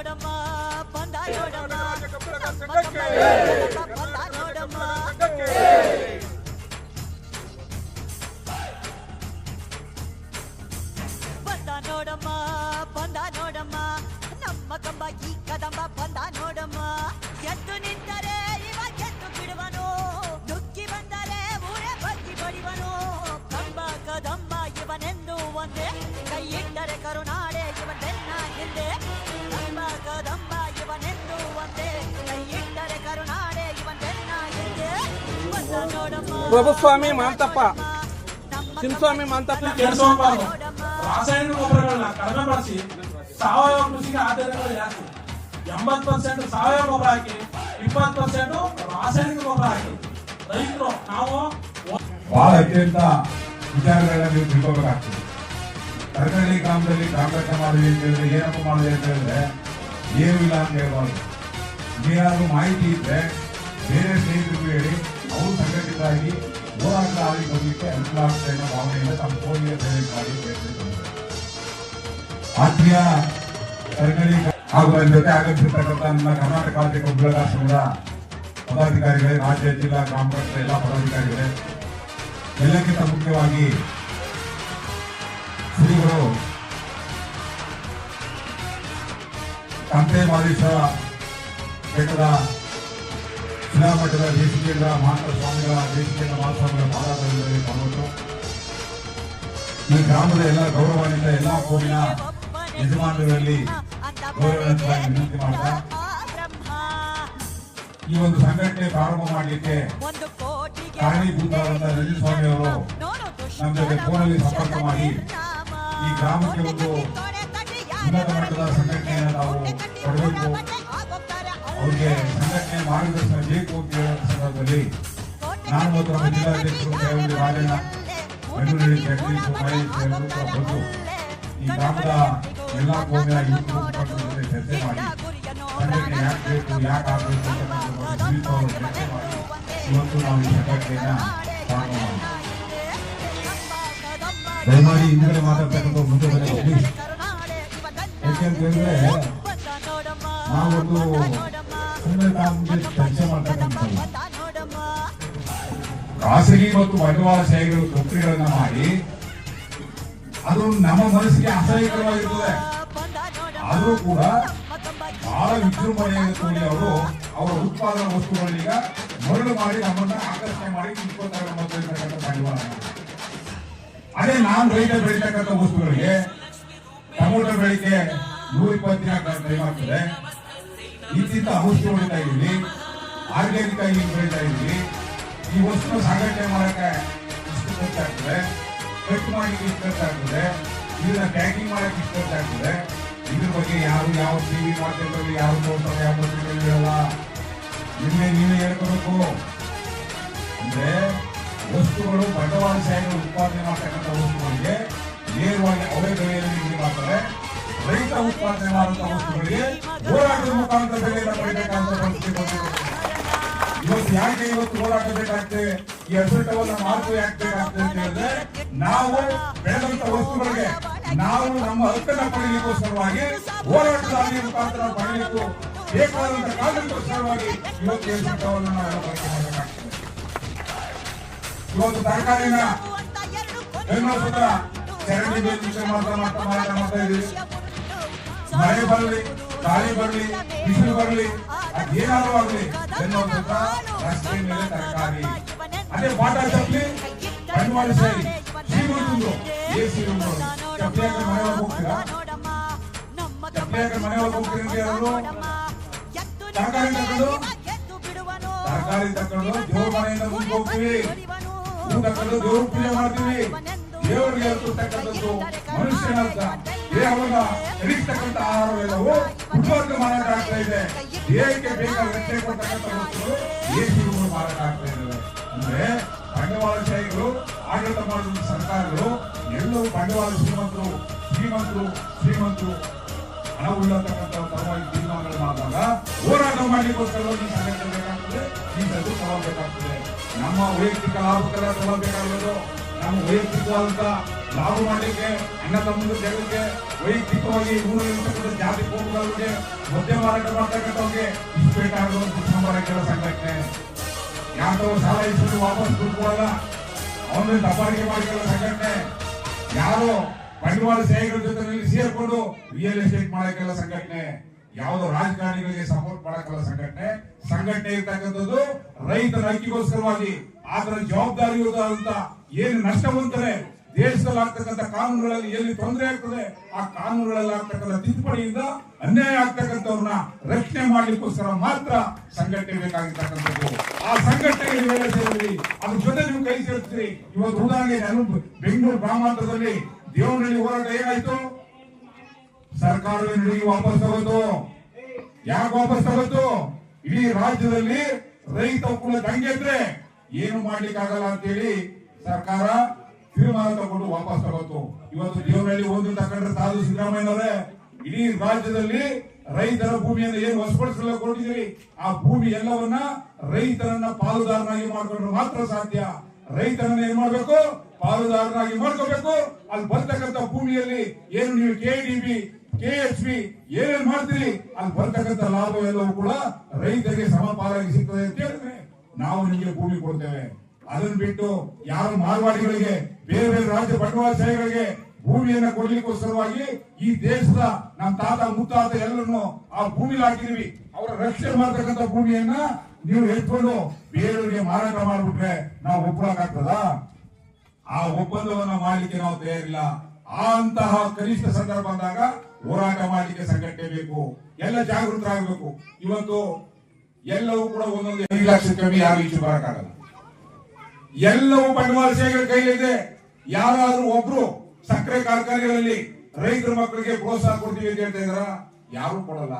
ನೋಡಮ್ಮ ಬಂದ ನೋಡಮ್ಮ ನಮ್ಮ ಕಮ್ಮ ಬಂದ ನೋಡಮ್ಮ ಬಂದ ನೋಡಮ್ಮ ಬಂದ ನೋಡಮ್ಮ ನಮ್ಮ ಕಂಬ ಈ ಕದಂಬ ಬಂದ ನೋಡಮ್ಮ ಎದ್ದು ನಿಂತರೆ ಇವ ಎದ್ದು ಬಿಡುವನು ನುಗ್ಗಿ ಬಂದರೆ ಊರೇ ಬಗ್ಗಿ ಬಡಿವನು ಕಂಬ ಕದಂಬ ಇವನೆಂದು ಒಂದೇ ಕೈ ಪ್ರಭುಸ್ವಾಮಿ ಮಾಂತಪ್ಪ. ನಮ್ಮ ಚಿನ್ಸ್ವಾಮಿ ಮಾಂತಪ್ಪ. ರಾಸಾಯನಿಕ ಗೊಬ್ಬರಗಳನ್ನ ಕಡಿಮೆ ಬಳಸಿ ಸಾವಯವ ಕೃಷಿಗೆ ಆದ್ಯತೆ ಜಾಸ್ತಿ ಎಂಬತ್ ಪರ್ಸೆಂಟ್ ಸಾವಯವ ಗೊಬ್ಬರ ಹಾಕಿ ಇಪ್ಪತ್ತು ಪರ್ಸೆಂಟ್ ರಾಸಾಯನಿಕ ಗೊಬ್ಬರ ಹಾಕಿ. ರೈತರು ನಾವು ಬಹಳ ಅತ್ಯಂತ ವಿಚಾರಗಳಲ್ಲಿ ನೀವು ತಿಳ್ಕೋಬೇಕಾಗ್ತದೆ ತರಕಾರಿ ಗ್ರಾಮದಲ್ಲಿ ಕಾಂಗ್ರೆಸ್ ಮಾಡಿದೆ ಅಂತ ಹೇಳಿದ್ರೆ ಏನಪ್ಪ ಮಾಡಿದೆ ಅಂತ ಹೇಳಿದ್ರೆ ಏನೂ ಇಲ್ಲ ಅಂತ ಹೇಳ್ಬಾರ್ದು. ಏನಾದ್ರು ಮಾಹಿತಿ ಇದ್ರೆ ಬೇರೆ ಸ್ನೇಹಿತರಿಗೂ ಹೇಳಿ ಅವರು ಸಂಘಟಿತರಾಗಿ ಹೋರಾಟ ಆಗಿ ಬರಲಿಕ್ಕೆ ಅನುಕೂಲ ಆಗ್ತದೆ ಅನ್ನೋ ಭಾವನೆಯಿಂದ ತಮ್ಮ ಫೋನಿಗೆ ಪ್ರೇರಣೆ ಮಾಡಿ. ಆತ್ಮೀಯ ಸರ್ಕಾರಿ ಹಾಗೂ ಅದರ ಜೊತೆ ಆಗಮಿಸಿರ್ತಕ್ಕಂಥ ನನ್ನ ಕರ್ನಾಟಕ ರಾಜ್ಯ ಕಬ್ಬುಗಳ ಸಂಘದ ಪದಾಧಿಕಾರಿಗಳೇ, ರಾಜ್ಯ, ಜಿಲ್ಲಾ, ಗ್ರಾಮ ಪಂಚಾಯತ್, ಎಲ್ಲ ಪದಾಧಿಕಾರಿಗಳೇ, ಎಲ್ಲಕ್ಕಿಂತ ಮುಖ್ಯವಾಗಿ ಶ್ರೀಗಳು ಕಂತೆ ಮಾದೇಶ್ವರ ಬೆಟ್ಟದ ಶಿಲಾಮಠದ ದೇಶಿಕೇಂದ್ರ ಮಾತ್ರ ಸ್ವಾಮಿಗಳ ದೇಶಿಕೇಂದ್ರ ಮಹಾಸ್ವಾಮಿಗಳ ಪಾದಾಚರಣೆಯಲ್ಲಿ ಪಾಲ್ಗೊಂಡು ಈ ಗ್ರಾಮದ ಎಲ್ಲ ಗೌರವಾನ್ವಿತ ಎಲ್ಲ ಕೋಮಿನ ಯಜಮಾನರಲ್ಲಿ ಗೌರವಯುತವಾಗಿ ವಿನಂತಿ ಮಾಡ್ತಾ ಈ ಒಂದು ಸಂಘಟನೆ ಪ್ರಾರಂಭ ಮಾಡಲಿಕ್ಕೆ ಒಂದು ಕೋಟಿಗೆ ಸ್ವಾಮಿ ಅವರು ನಮ್ಮ ಜೊತೆ ಫೋನಲ್ಲಿ ಸಂಪರ್ಕ ಮಾಡಿ ಈ ಗ್ರಾಮಕ್ಕೆ ಒಂದು ಉನ್ನತ ಮಟ್ಟದ ಸಂಘಟನೆಯನ್ನು ನಾವು ಕೊಡಬೇಕು ಅವ್ರಿಗೆ ಸಂಘಟನೆ ಮಾರ್ಗದರ್ಶನ ಬೇಕು ಅಂತ ಹೇಳೋ ಸಂದರ್ಭದಲ್ಲಿ. ನಾನು ಮತ್ತು ನಮ್ಮ ಜಿಲ್ಲಾಧ್ಯಕ್ಷರು ದೇವರಲ್ಲಿ ರಾಜಣ್ಣ ಬೆಂಗಳೂರು ಜಗದೀಶ್ ಬಂದು ಈ ಗ್ರಾಮದ ಎಲ್ಲ ಕೋಮಿನ ಯುವಕರು ಚರ್ಚೆ ಮಾಡಿ. ಸಂಘಟನೆ ಯಾಕೆ ಬೇಕು ಯಾಕೆ ಆಗಬೇಕು ಅಂತ ತಿಳಿಸೋರು ಚರ್ಚೆ ಮಾಡಿ. ಇವತ್ತು ನಾವು ಈ ಸಂಘಟನೆಯನ್ನ ಪ್ರಾರಂಭ ಮಾಡಿದ್ವಿ ದಯಮಾಡಿ ಹಿಂದ್ಗಡೆ ಮಾತಾಡ್ತಕ್ಕಂಥ ಮುಂದೆ ಬನ್ನಿ ಯಾಕೆಂತ ಹೇಳಿದ್ರೆ ನಾವೊಂದು ಖಾಸಗಿ ಮತ್ತು ಬಂಡವಾಳಶಾಹಿಗಳು ಕಂಪನಿಗಳನ್ನ ಮಾಡಿ, ಅದು ನಮ್ಮ ಮನಸ್ಸಿಗೆ ಅಸಹ್ಯಕರವಾಗಿರ್ತದೆ ಆದರೂ ಕೂಡ ಬಹಳ ವಿಜೃಂಭಣೆಯನ್ನು ಕೂಡಿ ಅವರು. ಅವರ ಉತ್ಪಾದನಾ ವಸ್ತುಗಳನ್ನೀಗ ಮರಳು ಮಾಡಿ ನಮ್ಮನ್ನ ಆಕರ್ಷಣೆ ಮಾಡಿ ಬಂಡವಾಳ ಅದೇ ನಾವು ರೈತ ಬೆಳೀತಕ್ಕಂಥ ವಸ್ತುಗಳಿಗೆ ಟೊಮೊಟೊ ಬೆಳಿಗ್ಗೆ ನೂರ ಇಪ್ಪತ್ತಿನ ಟೈಮ್ ಆಗ್ತದೆ. ಇಂತಿಂತ ಔಷಧಿ ಹೊಡಿತಾ ಇದ್ದೀವಿ, ಆರ್ಗ್ಯಾನಿಕ್ ಆಗಿ ಬೆಳೀತಾ ಇದ್ದೀವಿ. ಈ ವಸ್ತು ಸಾಗಾಟ ಮಾಡಕ್ಕೆ ಇಷ್ಟು ಖರ್ಚಾಗ್ತದೆ ಕಟ್ ಮಾಡಲಿಕ್ಕೆ ಇಷ್ಟು ಖರ್ಚಾಗ್ತದೆ, ಇದನ್ನ ಪ್ಯಾಕಿಂಗ್ ಮಾಡಕ್ಕೆ ಇಷ್ಟು ಖರ್ಚಾಗ್ತದೆ. ಇದ್ರ ಬಗ್ಗೆ ಯಾರು ಯಾವ ಟಿವಿ ಮಾರ್ಕೆಟಲ್ಲಿ ಯಾರು ನೋಡ್ತಾರೆ ಯಾವ ಪತ್ರಿಕೆಯಲ್ಲಿ ಹೇಳಲ್ಲ ನಿನ್ನೆ ನೀವೇ ಹೇಳ್ಕೊಬೇಕು. ಅಂದ್ರೆ ವಸ್ತುಗಳು ಬಂಡವಾಳಶಾಹಿಗಳು ಉತ್ಪಾದನೆ ಮಾಡ್ತಕ್ಕಂಥ ವಸ್ತುಗಳಿಗೆ ನೇರವಾಗಿ ಅವೇ ಬೆಲೆಯಲ್ಲಿ ನಿಮಗೆ ಮಾಡ್ತಾರೆ ರೈತ ಉತ್ಪಾದನೆ ಮಾಡುವಂತಹ ವಸ್ತುಗಳಿಗೆ ಹೋರಾಟದ ಮುಖಾಂತರ ಬೆಲೆಯನ್ನು ಪಡಿಬೇಕಾದಂತ ಪರಿಸ್ಥಿತಿ ಬಂದಿದೆ ಇವತ್ತು ಯಾಕೆ ಇವತ್ತು ಹೋರಾಟ ಬೇಕಾಗ್ತದೆ ಈ ಅಸಟವನ್ನು ಮಾರ್పు ಯಾಕೆ ಬೇಕಾಗ್ತದೆ ಅಂತ ಹೇಳಿದ್ರೆ ನಾವು ಬೆಳೆದಂತ ವಸ್ತುಗಳಿಗೆ ನಾವು ನಮ್ಮ ಹಕ್ಕನ್ನು ಪಡೆಯಲಿಕ್ಕೂ ಸಲುವಾಗಿ ಹೋರಾಟದ ಹಾದಿಯ ಮುಖಾಂತರ ಪಡೆಯಲಿಕ್ಕೂ ಬೇಕಾದಂತ ಸಲುವಾಗಿ ಇವತ್ತು ಈ ಅಸಟವನ್ನು ನಾವು ಬಳಕೆ ಮಾಡಬೇಕಾಗ್ತದೆ ಇವತ್ತು ತರಕಾರಿನ ಬೆಂಗಳೂರು ಚರಂಡಿ ಬೇಲಿ ಮಾಡ್ತಾ ಮಾಡ್ತಾ ಮಾಡ್ತಾ ಇದೀವಿ ಮಳೆ ಬರಲಿ, ಗಾಳಿ ಬರಲಿ, ಬಿಸಿಲು ಬರಲಿ ಆಗಲಿ ರಸ್ತೆ ಮೇಲೆ ತರಕಾರಿ. ಅದೇ ಪಾಠ ಚಪ್ಪಲಿ ಬಂಡವಾಳಶಾಹಿ ಶ್ರೀಮಂತಂದು ಏ ಸಿ ಚಪ್ಪಲಿ ಹಾಕಿ ಮನೆ ಒಳಗೆ ಹೋಗ್ತೀರಾ? ಚಪ್ಪಲಿ ಹಾಕಿ ಮನೆ ಒಳಗೆ ತರಕಾರಿ ತರಕಾರಿ ದೇವ್ರ ಮನೆಯಿಂದ ಮುಂದೆ ಹೋಗ್ತೀವಿ. ಹೂ ತಗೊಂಡು ದೇವ್ರ ಪೂಜೆ ಮಾಡ್ತೀವಿ. ದೇವರಿಗೆ ಮನುಷ್ಯನಂತ ದೇಹವನ್ನ ಎಡಿಸ್ತಕ್ಕಂಥ ಆಹಾರವೆಲ್ಲವೂ ಉಪಯೋಗ ಮಾರಾಟ ಆಗ್ತಾ ಇದೆ. ದೇಹಕ್ಕೆ ಬೇಕಾದ ರಕ್ಷಣೆ ಕೊಡ್ತಕ್ಕಂಥ ವಸ್ತುಗಳು ದೇಶಗಳು ಮಾರಾಟ ಆಗ್ತಾ ಇದ್ದಾವೆ? ಅಂದ್ರೆ ಬಂಡವಾಳಶಾಹಿಗಳು ಆಡಳಿತ ಮಾಡುವ ಸರ್ಕಾರಗಳು, ಎಲ್ಲರೂ ಬಂಡವಾಳ ಶ್ರೀಮಂತರು ಶ್ರೀಮಂತರು ಶ್ರೀಮಂತರು. ಹಣ ಉಳ್ಳತಕ್ಕಂಥ ಪರವಾಗಿ ತೀರ್ಮಾನಗಳು ಮಾಡಿದಾಗ ಹೋರಾಟ ಮಾಡಲಿಕ್ಕೋಸ್ಕರವಾಗಿ ಸಂಘಟನೆ ಬೇಕಾಗ್ತದೆ ಇಂಥದ್ದು ತಗೊಳ್ಬೇಕಾಗ್ತದೆ. ನಮ್ಮ ವೈಯಕ್ತಿಕ ಲಾಭಕ್ಕೆಲ್ಲ ತಗೊಳ್ಬೇಕಾಗೋದು ನಮ್ಮ ವೈಯಕ್ತಿಕವಾದಂತ ಲಾಭ ಮಾಡಲಿಕ್ಕೆ, ಅಣ್ಣ ತಮ್ಮ ಸೇರಲಿಕ್ಕೆ ವೈಯಕ್ತಿಕವಾಗಿ ಊರಲ್ಲಿರ್ತಕ್ಕಂಥ ಜಾತಿ ಕೋಪಗಳಿಗೆ ಮದ್ಯ ಮಾರಾಟ ಮಾಡ್ತಕ್ಕಂಥವ್ರಿಗೆ ಇಸ್ಪೇಟ್ ಆಗುವ ಸಂಬರ ಕೆಲ ಸಂಘಟನೆ. ಯಾರೋ ಸಾಲ ಇಸ್ಕೊಂಡು ವಾಪಸ್ ದುಡ್ಡು ಅವನ ದಬ್ಬಾಳಿಕೆ ಮಾಡಿಕೊಳ್ಳೋ ಸಂಘಟನೆ. ಯಾರು ಬಂಡವಾಳ ಸೇವೆಗಳ ಜೊತೆ ಸೇರ್ಕೊಂಡು ರಿಯಲ್ ಎಸ್ಟೇಟ್ ಮಾಡಕ್ಕೆಲ್ಲ ಸಂಘಟನೆ. ಯಾವುದೋ ರಾಜಕಾರಣಿಗಳಿಗೆ ಸಪೋರ್ಟ್ ಮಾಡಕ್ಕೆಲ್ಲ ಸಂಘಟನೆ. ಸಂಘಟನೆ ಇರ್ತಕ್ಕಂಥದ್ದು ರೈತರ ಹಕ್ಕಿಗೋಸ್ಕರವಾಗಿ. ಆತರ ಜವಾಬ್ದಾರಿ ಅಂತ ಏನು ನಷ್ಟ ಹೊಂದ್ತಾರೆ? ದೇಶದಲ್ಲಿ ಆಗ್ತಕ್ಕಂಥ ಕಾನೂನುಗಳಲ್ಲಿ ಎಲ್ಲಿ ತೊಂದರೆ ಆಗ್ತದೆ, ಆ ಕಾನೂನುಗಳಲ್ಲಿ ಆಗ್ತಕ್ಕಂಥ ತಿದ್ದುಪಡಿಯಿಂದ ಅನ್ಯಾಯ ಆಗ್ತಕ್ಕಂಥವ್ರನ್ನ ರಕ್ಷಣೆ ಮಾಡ್ಲಿಕ್ಕೋಸ್ಕರ ಮಾತ್ರ ಸಂಘಟನೆ ಬೇಕಾಗಿರ್ತಕ್ಕಂಥದ್ದು. ಆ ಸಂಘಟನೆಗೆ ನೀವೆಲ್ಲ ಸೇರಿದ್ರಿ, ಅದ್ರ ಜೊತೆ ನೀವು ಕೈ ಸೇರ್ತೀರಿ. ಇವತ್ತು ಉದಾಹರಣೆಗೆ ನಾನು ಬೆಂಗಳೂರು ಗ್ರಾಮಾಂತರದಲ್ಲಿ ದೇವನಹಳ್ಳಿ ಹೋರಾಟ ಏನಾಯ್ತು? ಸರ್ಕಾರವೇ ನುಡಿಗೆ ವಾಪಸ್ ತಗೋತು. ಯಾಕೆ ವಾಪಸ್ ತಗೋತು? ಇಡೀ ರಾಜ್ಯದಲ್ಲಿ ರೈತ ಒಕ್ಕೂಲ ದಂಗೆ ಇದ್ರೆ ಏನು ಮಾಡ್ಲಿಕ್ಕಾಗಲ್ಲ ಅಂತೇಳಿ ಸರ್ಕಾರ ತೀರ್ಮಾನ ತಗೊಂಡು ವಾಪಸ್ ತಗೋತು. ಇವತ್ತು ದೇವನಹಳ್ಳಿ ಹೋದ್ರು ತಕೊಂಡ್ರೆ ತಾದು ಸಿದ್ದರಾಮಯ್ಯನವರೇ, ಇಡೀ ರಾಜ್ಯದಲ್ಲಿ ರೈತರ ಭೂಮಿಯನ್ನು ಏನು ವಶಪಡಿಸಲು ಕೊಟ್ಟಿದ್ದೀರಿ? ಆ ಭೂಮಿ ಎಲ್ಲವನ್ನ ರೈತರನ್ನ ಪಾಲುದಾರನಾಗಿ ಮಾಡಿಕೊಂಡ್ರೆ ಮಾತ್ರ ಸಾಧ್ಯ. ರೈತರನ್ನ ಏನ್ ಮಾಡ್ಬೇಕು? ಪಾಲುದಾರನಾಗಿ ಮಾಡ್ಕೋಬೇಕು. ಅಲ್ಲಿ ಬರ್ತಕ್ಕಂಥ ಭೂಮಿಯಲ್ಲಿ ಏನು ನೀವು K D B K H B ಏನೇನ್ ಮಾಡ್ತೀರಿ? ಅಲ್ಲಿ ಬರ್ತಕ್ಕಂಥ ಲಾಭ ಎಲ್ಲವೂ ಕೂಡ ರೈತರಿಗೆ ಸಮಪಾಲಾಗಿ ಸಿಗ್ತದೆ ಅಂತ ಹೇಳಿದ್ರೆ ನಾವು ನಿಮಗೆ ಭೂಮಿ ಕೊಡ್ತೇವೆ. ಅದನ್ನ ಬಿಟ್ಟು ಯಾರು ಮಾರ್ವಾಡಿಗಳಿಗೆ, ಬೇರೆ ಬೇರೆ ರಾಜ್ಯ ಬಂಡವಾಳಶಾಹಿಗಳಿಗೆ ಭೂಮಿಯನ್ನ ಕೊಡ್ಲಿಕ್ಕೋಸ್ಕರವಾಗಿ ಈ ದೇಶದ ನಮ್ಮ ತಾತ, ಮುತ್ತಾತ ಎಲ್ಲರನ್ನು ಆ ಭೂಮಿಲಿ ಹಾಕಿದೀವಿ. ಅವರ ರಕ್ಷಣೆ ಮಾಡ್ತಕ್ಕಂಥ ಭೂಮಿಯನ್ನ ನೀವು ಎತ್ಕೊಂಡು ಬೇರೆಯವರಿಗೆ ಮಾರಾಟ ಮಾಡಿಬಿಟ್ರೆ ನಾವು ಒಪ್ಪಳಕ್ಕಾಗ್ತದ ಆ ಒಪ್ಪಂದವನ್ನ ಮಾಡಲಿಕ್ಕೆ ನಾವು ತಯಾರಿಲ್ಲ. ಆ ಅಂತಹ ಕನಿಷ್ಠ ಸಂದರ್ಭ ಬಂದಾಗ ಹೋರಾಟ ಮಾಡಲಿಕ್ಕೆ ಸಂಘಟನೆ ಬೇಕು. ಎಲ್ಲ ಜಾಗೃತರಾಗಬೇಕು. ಇವತ್ತು ಎಲ್ಲವೂ ಕೂಡ ಒಂದೊಂದು ಐದು ಲಕ್ಷ ಕಮ್ಮಿ ಯಾರು ಇಷ್ಟು ಬರಕ್ಕಾಗಲ್ಲ. ಎಲ್ಲವೂ ಬಂಡವಾಳ ಬಂಡವಾಳಶಾಹಿಗಳ ಕೈಲಿದೆ ಯಾರಾದ್ರೂ ಒಬ್ರು ಸಕ್ಕರೆ ಕಾರ್ಖಾನೆಗಳಲ್ಲಿ ರೈತರ ಮಕ್ಕಳಿಗೆ ಪ್ರೋತ್ಸಾಹ ಕೊಡ್ತೀವಿ ಅಂತ ಹೇಳ್ತಾ ಇದಾರ ಯಾರು ಕೊಡಲ್ಲ.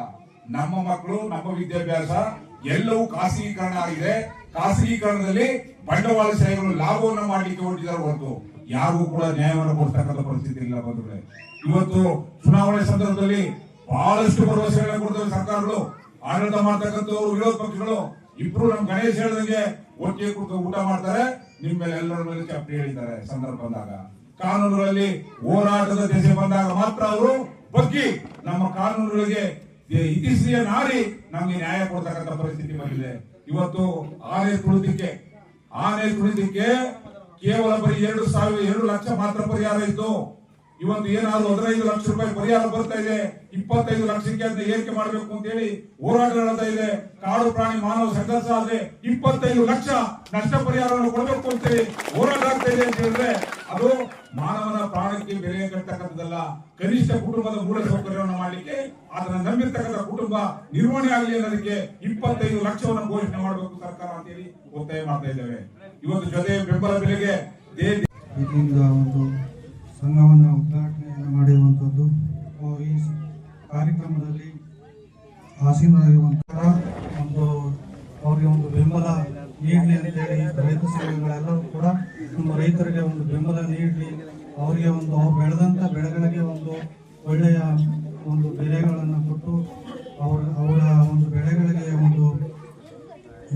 ನಮ್ಮ ಮಕ್ಕಳು, ನಮ್ಮ ವಿದ್ಯಾಭ್ಯಾಸ ಎಲ್ಲವೂ ಖಾಸಗೀಕರಣ ಆಗಿದೆ. ಖಾಸಗೀಕರಣದಲ್ಲಿ ಬಂಡವಾಳಶಾಹಿಗಳು ಲಾಭವನ್ನು ಮಾಡಲಿಕ್ಕೆ ಹೊರಟಿದ್ದಾರೆ ಹೊರತು ಯಾರಿಗೂ ಕೂಡ ನ್ಯಾಯವನ್ನು ಕೊಡ್ತಕ್ಕಂಥ ಪರಿಸ್ಥಿತಿ ಇಲ್ಲ ಬಂಧುಗಳೇ. ಇವತ್ತು ಚುನಾವಣೆ ಸಂದರ್ಭದಲ್ಲಿ ಬಹಳಷ್ಟು ಭರವಸೆಗಳನ್ನ ಕೊಡ್ತವೆ ಸರ್ಕಾರಗಳು. ಆಡಳಿತ ಮಾಡ್ತಕ್ಕಂಥವ್ರು, ವಿರೋಧ ಪಕ್ಷಗಳು ಇಬ್ರು ನಮ್ ಗಣೇಶ್ ಹೇಳಿದಂಗೆ ಒಟ್ಟಿಗೆ ಕೂತು ಊಟ ಮಾಡ್ತಾರೆ, ನಿಮ್ ಮೇಲೆ ಎಲ್ಲರ ಮೇಲೆ ಚಪ್ಪಲಿ ಹೇಳಿದ್ದಾರೆ ಸಂದರ್ಭ ಬಂದಾಗ. ಕಾನೂನುಗಳಲ್ಲಿ ಹೋರಾಟದ ದೆಸೆ ಬಂದಾಗ ಮಾತ್ರ ಅವರು ಬಗ್ಗಿ ನಮ್ಮ ಕಾನೂನುಗಳಿಗೆ ಇತಿಶ್ರೀಯ ನಾರಿ ನಮ್ಗೆ ನ್ಯಾಯ ಕೊಡ್ತಕ್ಕಂಥ ಪರಿಸ್ಥಿತಿ ಬಂದಿದೆ. ಇವತ್ತು ಆನೆ ತುಳಿದಿಕ್ಕೆ ಆನೆ ತುಳಿದಿಕ್ಕೆ ಕೇವಲ ಬರೀ ಎರಡು ಸಾವಿರ, ಎರಡು ಲಕ್ಷ ಮಾತ್ರ ಪರಿಹಾರ ಇತ್ತು. ಇವತ್ತು ಏನಾದ್ರು ಹದಿನೈದು ಲಕ್ಷ ರೂಪಾಯಿ ಪರಿಹಾರ ಬರ್ತಾ ಇದೆ, ಇಪ್ಪತ್ತೈದು ಲಕ್ಷಕ್ಕೆ ಅಂತ ಏರಿಕೆ ಮಾಡಬೇಕು ಅಂತ ಹೇಳಿ ಹೋರಾಟ ನಡೀತಾ ಇದೆ, ಕಾಡು ಪ್ರಾಣಿ ಮಾನವ ಸಂಘರ್ಷ ಆದ್ರೆ ಇಪ್ಪತ್ತೈದು ಲಕ್ಷ ನಷ್ಟ ಪರಿಹಾರವನ್ನು ಕೊಡಬೇಕು ಅಂತ ಹೇಳಿ ಹೋರಾಟ ಆಗ್ತಾ ಇದೆ ಅಂತ ಹೇಳಿದ್ರೆ ಅದು ಮಾನವನ ಪ್ರಾಣಕ್ಕೆ ಬೆಲೆ ಕಟ್ಟತಕ್ಕಂಥದ್ದಲ್ಲ ಕನಿಷ್ಠ ಕುಟುಂಬದ ಮೂಲ ಸೌಕರ್ಯವನ್ನು ಮಾಡಲಿಕ್ಕೆ ಅದನ್ನ ನಂಬಿರ್ತಕ್ಕಂಥ ಕುಟುಂಬ ನಿರ್ವಹಣೆ ಆಗಲಿ ಅನ್ನೋದಕ್ಕೆ ಇಪ್ಪತ್ತೈದು ಲಕ್ಷವನ್ನು ಘೋಷಣೆ ಮಾಡಬೇಕು ಸರ್ಕಾರ ಅಂತ ಹೇಳಿ ಒತ್ತಾಯ ಮಾಡ್ತಾ ಇದ್ದೇವೆ. ಇವತ್ತು ಜೊತೆ ಬೆಂಬಲ ಬೆಲೆಗೆ ಸಂಘ ಆಸೀನರಾಗಿರುವಂತಹ ಒಂದು ಅವರಿಗೆ ಒಂದು ಬೆಂಬಲ ನೀಡಲಿ ಅಂತೇಳಿ ರೈತ ಸಂಘಗಳೆಲ್ಲರೂ ಕೂಡ ನಮ್ಮ ರೈತರಿಗೆ ಒಂದು ಬೆಂಬಲ ನೀಡಲಿ, ಅವರಿಗೆ ಒಂದು ಅವ್ರು ಬೆಳೆದಂಥ ಬೆಳೆಗಳಿಗೆ ಒಂದು ಒಳ್ಳೆಯ ಒಂದು ಬೆಲೆಗಳನ್ನು ಕೊಟ್ಟು ಅವರ ಅವರ ಒಂದು ಬೆಳೆಗಳಿಗೆ ಒಂದು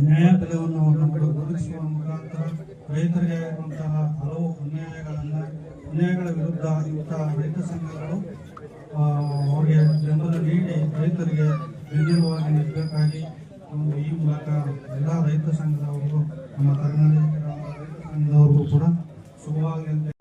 ನ್ಯಾಯ ಬೆಲೆಯನ್ನು ನಮಗೆ ಒದಗಿಸುವ ಮುಖಾಂತರ ರೈತರಿಗೆ ಆಗುವಂತಹ ಹಲವು ಅನ್ಯಾಯಗಳನ್ನು, ಅನ್ಯಾಯಗಳ ವಿರುದ್ಧ ಇಂತಹ ರೈತ ಸಂಘಗಳು ಅವರಿಗೆ ಬೆಂಬಲ ನೀಡಿ ರೈತರಿಗೆ ಬೆಂಬಲವಾಗಿ ನಿಲ್ಲಬೇಕಾಗಿ ಒಂದು ಈ ಮೂಲಕ ಎಲ್ಲ ರೈತ ಸಂಘದವರು ನಮ್ಮ ಕರ್ನಾಟಕ ರೈತ ಸಂಘದವರು ಕೂಡ ಶುಭವಾಗಲಿ ಅಂತ